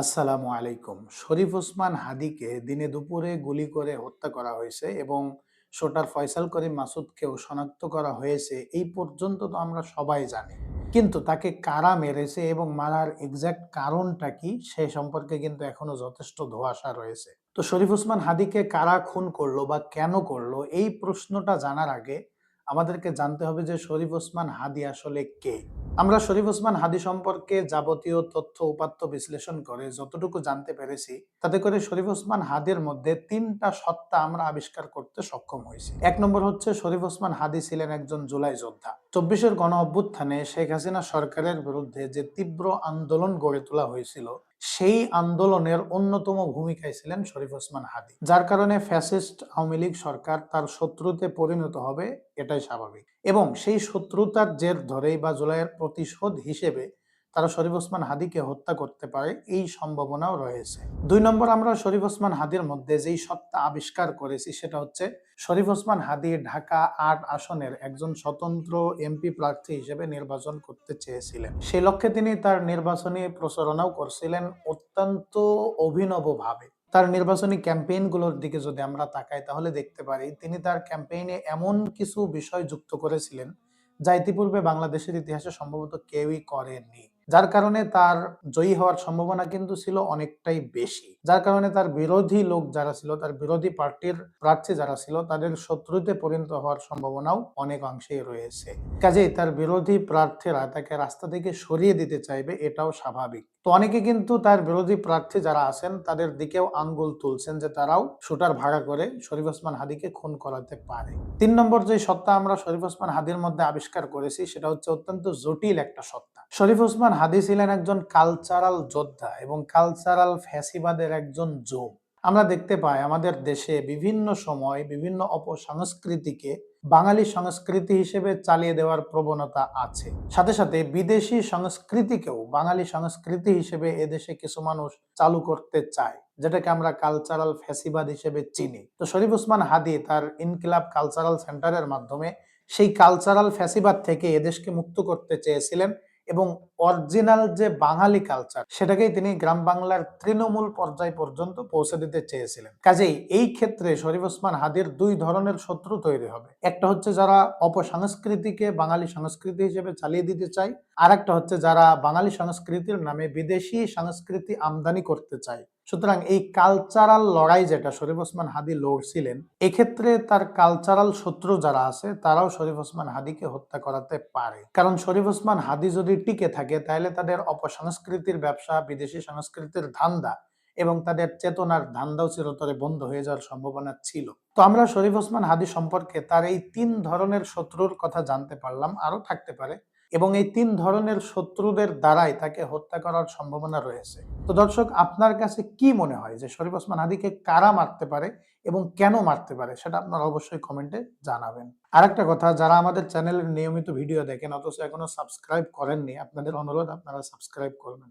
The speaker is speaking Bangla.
আসসালামু আলাইকুম। শরীফ ওসমান হাদিকে দিনে দুপুরে গুলি করে হত্যা করা হয়েছে এবং শোটার ফয়সাল করিম মাসুদকেও শনাক্ত করা হয়েছে, এই পর্যন্ত তো আমরা সবাই জানি। কিন্তু তাকে কারা মেরেছে এবং মারার এক্স্যাক্ট কারণটা কি, সে সম্পর্কে কিন্তু এখনও যথেষ্ট ধোঁয়াশা রয়েছে। তো শরীফ ওসমান হাদিকে কারা খুন করল বা কেন করল, এই প্রশ্নটা জানার আগে আমাদেরকে জানতে হবে যে শরীফ ওসমান হাদি আসলে কে। আমরা শরীফ ওসমান হাদি সম্পর্কে যাবতীয় তথ্য, উপাত্ত বিশ্লেষণ করে যতটুকু জানতে পেরেছি, তাতে করে শরীফ ওসমান হাদির মধ্যে তিনটা সত্তা আমরা আবিষ্কার করতে সক্ষম হয়েছি। এক নম্বর হচ্ছে শরীফ ওসমান হাদি ছিলেন একজন জুলাই যোদ্ধা। চব্বিশের গণ অভ্যুত্থানে শেখ হাসিনা সরকারের বিরুদ্ধে যে তীব্র আন্দোলন গড়ে তোলা হয়েছিল, সেই আন্দোলনের অন্যতম ভূমিকায় ছিলেন শরীফ ওসমান হাদি। যার কারণে ফ্যাসিস্ট আওয়ামী লীগ সরকার তার শত্রুতে পরিণত হবে, এটাই স্বাভাবিক। এবং সেই শত্রুতার জের ধরেই বা জুলাইয়ের প্রতিশোধ হিসেবে তারা শরীফ ওসমান হাদিকে হত্যা করতে পারে, এই সম্ভাবনাও রয়েছে। দুই নম্বর, আমরা শরীফ ওসমান হাদির মধ্যে যেই সত্তা আবিষ্কার করেছি, সেটা হচ্ছে শরীফ ওসমান হাদি ঢাকা আট আসনের একজন স্বতন্ত্র এমপি প্রার্থী হিসেবে নির্বাচন করতে চেয়েছিলেন। সেই লক্ষ্যে তিনি তার নির্বাচনী প্রচারণাও করছিলেন অত্যন্ত অভিনবভাবে। তার নির্বাচনী ক্যাম্পেইনগুলোর দিকে যদি আমরা তাকাই, তাহলে দেখতে পারি তিনি তার ক্যাম্পেইনে এমন কিছু বিষয় যুক্ত করেছিলেন যা ইতিপূর্বে বাংলাদেশের ইতিহাসে সম্ভবত কেউই করেননি। যার কারণে তার জয়ী হওয়ার সম্ভাবনা কিন্তু ছিল অনেকটাই বেশি। যার কারণে তার বিরোধী লোক যারা ছিল, তার বিরোধী পার্টির প্রার্থী যারা ছিল, তাদের শত্রুতে পরিণত হওয়ার সম্ভাবনাও অনেক অংশেই রয়েছে। কাজেই তার বিরোধী প্রার্থীরা তাকে রাস্তা থেকে সরিয়ে দিতে চাইবে, এটাও স্বাভাবিক। তো অনেকে কিন্তু তার বিরোধী প্রার্থী যারা আছেন, তাদের দিকেও আঙ্গুল তুলছেন যে তারাও শুটার ভাড়া করে শরীফ ওসমান হাদিকে খুন করাতে পারে। তিন নম্বর যে সত্তা আমরা শরীফ ওসমান হাদির মধ্যে আবিষ্কার করেছি, সেটা হচ্ছে অত্যন্ত জটিল একটা সত্তা। শরীফ ওসমান হাদি ছিলেন একজন কালচারাল যোদ্ধা এবং কালচারাল ফ্যাসিবাদের একজন যোগ আমরা দেখতে পাই আমাদের দেশে বিভিন্ন সময় বিভিন্ন অপসংস্কৃতিকে বাঙালি সংস্কৃতি হিসেবে চালিয়ে দেওয়ার প্রবণতা আছে। সাথে সাথে বিদেশি সংস্কৃতিকেও বাঙালি সংস্কৃতি হিসেবে এদেশে কিছু মানুষ চালু করতে চায়, যেটাকে আমরা কালচারাল ফ্যাসিবাদ হিসেবে চিনি। তো শরীফ উসমান হাদি তার ইনকিলাব কালচারাল সেন্টারের মাধ্যমে সেই কালচারাল ফ্যাসিবাদ থেকে এদেশকে মুক্ত করতে চেয়েছিলেন। এবং অরিজিনাল যে বাঙালি কালচার সেটাকেই তিনি গ্রাম বাংলার তৃণমূল পর্যায় পর্যন্ত পৌঁছে দিতে চেয়েছিলেন। কাজেই এই ক্ষেত্রে শরীফ ওসমান হাদির দুই ধরনের শত্রু তৈরি হবে। একটা হচ্ছে যারা অপসংস্কৃতিকে বাঙালি সংস্কৃতি হিসেবে চালিয়ে দিতে চায় আর একটা হচ্ছে যারা বাঙালি সংস্কৃতির নামে বিদেশি সংস্কৃতি আমদানি করতে চায়। সুতরাং এই কালচারাল লড়াই যেটা শরীফ ওসমান হাদি লড়ছিলেন, এক্ষেত্রে তার কালচারাল শত্রু যারা আছে, তারাও শরীফ ওসমান হাদিকে হত্যা করাতে পারে। কারণ শরীফ ওসমান হাদি যদি টিকে থাকে, তাহলে তাদের অপসংস্কৃতির ব্যবসা, বিদেশি সংস্কৃতির ধান্দা এবং তাদের চেতনার ধান্দাও চিরতরে বন্ধ হয়ে যাওয়ার সম্ভাবনা ছিল। তো আমরা শরীফ ওসমান হাদি সম্পর্কে তার এই তিন ধরনের শত্রুর কথা জানতে পারলাম আরও থাকতে পারে। এবং এই তিন ধরনের শত্রুদের দ্বারাই তাকে হত্যা করার সম্ভাবনা রয়েছে। তো দর্শক, আপনার কাছে কি মনে হয় যে শরীফ ওসমান হাদিকে কারা মারতে পারে এবং কেন মারতে পারে সেটা আপনারা অবশ্যই কমেন্টে জানাবেন। আর একটা কথা, যারা আমাদের চ্যানেলের নিয়মিত ভিডিও দেখেন, অথচ এখনও সাবস্ক্রাইব করেননি, আপনাদের অনুরোধ, আপনারা সাবস্ক্রাইব করবেন।